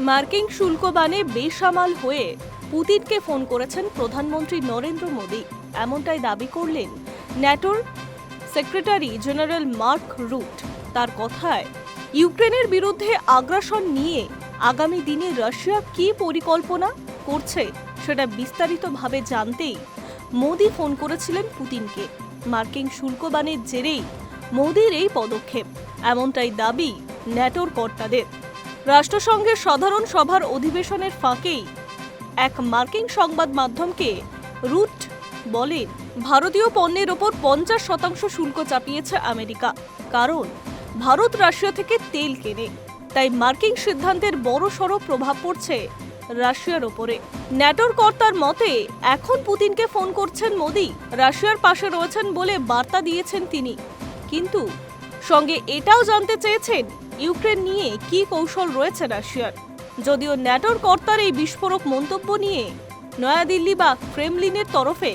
মার্কিন শুল্ক বানে বেসামাল হয়ে পুতিনকে ফোন করেছেন প্রধানমন্ত্রী নরেন্দ্র মোদী। এমনটাই দাবি করলেন ন্যাটোর সেক্রেটারি জেনারেল মার্ক রুট। তার কথায়, ইউক্রেনের বিরুদ্ধে আগ্রাসন নিয়ে আগামী দিনে রাশিয়া কী পরিকল্পনা করছে সেটা বিস্তারিতভাবে জানতেই মোদী ফোন করেছিলেন পুতিনকে। মার্কিন শুল্ক বানের জেরেই মোদির এই পদক্ষেপ। এমনটাই দাবি ন্যাটোর কর্তাদের। রাষ্ট্রসংঘের সাধারণ সভার অধিবেশনের ফাঁকেই এক মার্কিন সংবাদ মাধ্যমকে রুট বলেন ভারতীয় পণ্যের ওপর পঞ্চাশ শতাংশ শুল্ক চাপিয়েছে আমেরিকা। কারণ ভারত রাশিয়া থেকে তেল কেনে, তাই মার্কিন সিদ্ধান্তের বড়সড় প্রভাব পড়ছে রাশিয়ার ওপরে। ন্যাটোর কর্তার মতে, এখন পুতিনকে ফোন করছেন মোদি, রাশিয়ার পাশে রয়েছেন বলে বার্তা দিয়েছেন তিনি। কিন্তু সঙ্গে এটাও জানতে চেয়েছেন ইউক্রেন নিয়ে কি কৌশল রয়েছে রাশিয়ার। যদিও ন্যাটোর কর্তার এই বিস্ফোরক মন্তব্য নিয়ে নয়াদিল্লি বা ক্রেমলিনের তরফে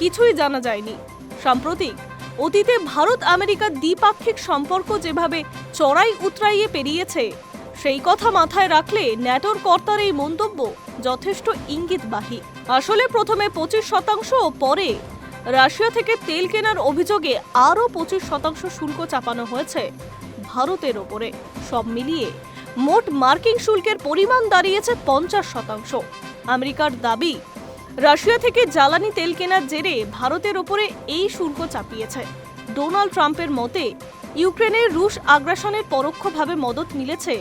কিছুই জানা যায়নি। সাম্প্রতিক অতীতে ভারত আমেরিকার দ্বিপাক্ষিক সম্পর্ক যেভাবে চড়াই উতরাইয়ে পেরিয়েছে, সেই কথা মাথায় রাখলে ন্যাটোর কর্তার এই মন্তব্য যথেষ্ট ইঙ্গিতবাহী। আসলে প্রথমে পঁচিশ শতাংশ ও পরে রাশিয়া থেকে তেল কেনার অভিযোগে আরও পঁচিশ শতাংশ শুল্ক চাপানো হয়েছে ভারতের ওপরে। সব মিলিয়ে মোট মার্কিন শুল্কের পরিমাণ দাঁড়িয়েছে পঞ্চাশ শতাংশ। আমেরিকার দাবি, রাশিয়া থেকে জ্বালানি তেল কেনার জেরে ভারতের ওপরে এই শুল্ক চাপিয়েছে। ডোনাল্ড ট্রাম্পের মতে, ইউক্রেনের রুশ আগ্রাসনের পরোক্ষভাবে মদত মিলেছে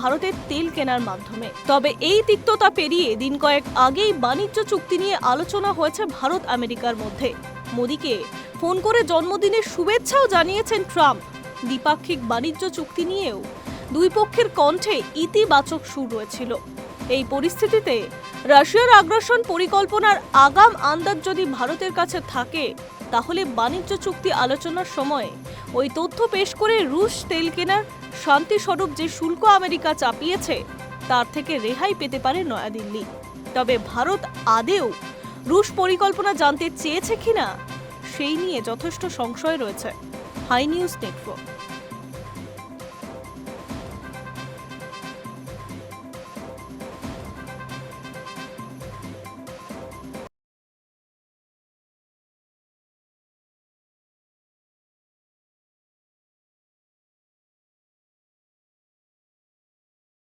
ভারতের তেল কেনার মাধ্যমে। তবে এই তিক্ততা পেরিয়ে দিন কয়েক আগেই বাণিজ্য চুক্তি নিয়ে আলোচনা হয়েছে ভারত আমেরিকার মধ্যে। মোদীকে ফোন করে জন্মদিনের শুভেচ্ছাও জানিয়েছেন ট্রাম্প। দ্বিপাক্ষিক বাণিজ্য চুক্তি নিয়েও দুই পক্ষের কণ্ঠে ইতিবাচক সুর রয়েছিল। এই পরিস্থিতিতে রাশিয়ার আগ্রাসন পরিকল্পনার আগাম আন্দাজ যদি ভারতের কাছে থাকে তাহলে বাণিজ্য চুক্তি আলোচনার সময় ওই তথ্য পেশ করে রুশ তেল কেনার শান্তিস্বরূপ যে শুল্ক আমেরিকা চাপিয়েছে, তার থেকে রেহাই পেতে পারে নয়াদিল্লি। তবে ভারত আদেও রুশ পরিকল্পনা জানতে চেয়েছে কিনা, সেই নিয়ে যথেষ্ট সংশয় রয়েছে। High news network.